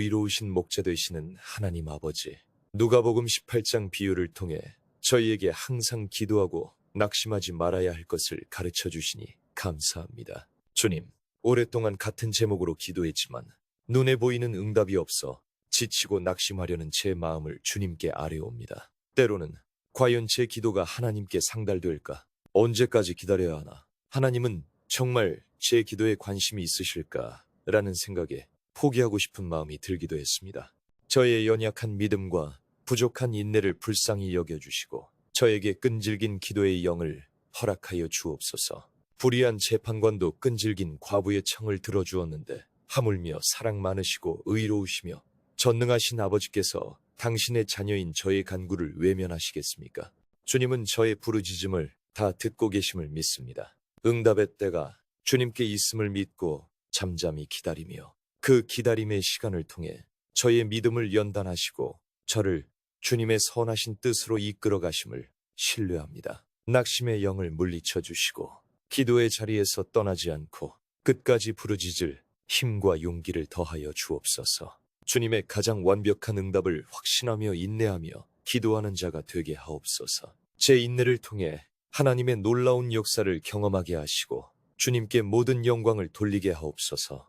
의로우신 목자 되시는 하나님 아버지. 누가복음 18장 비유를 통해 저희에게 항상 기도하고 낙심하지 말아야 할 것을 가르쳐 주시니 감사합니다. 주님, 오랫동안 같은 제목으로 기도했지만 눈에 보이는 응답이 없어 지치고 낙심하려는 제 마음을 주님께 아뢰옵니다. 때로는 과연 제 기도가 하나님께 상달될까? 언제까지 기다려야 하나? 하나님은 정말 제 기도에 관심이 있으실까? 라는 생각에 포기하고 싶은 마음이 들기도 했습니다. 저의 연약한 믿음과 부족한 인내를 불쌍히 여겨주시고 저에게 끈질긴 기도의 영을 허락하여 주옵소서. 불의한 재판관도 끈질긴 과부의 청을 들어주었는데 하물며 사랑 많으시고 의로우시며 전능하신 아버지께서 당신의 자녀인 저의 간구를 외면하시겠습니까? 주님은 저의 부르짖음을 다 듣고 계심을 믿습니다. 응답의 때가 주님께 있음을 믿고 잠잠히 기다리며 그 기다림의 시간을 통해 저의 믿음을 연단하시고 저를 주님의 선하신 뜻으로 이끌어 가심을 신뢰합니다. 낙심의 영을 물리쳐 주시고 기도의 자리에서 떠나지 않고 끝까지 부르짖을 힘과 용기를 더하여 주옵소서. 주님의 가장 완벽한 응답을 확신하며 인내하며 기도하는 자가 되게 하옵소서. 제 인내를 통해 하나님의 놀라운 역사를 경험하게 하시고 주님께 모든 영광을 돌리게 하옵소서.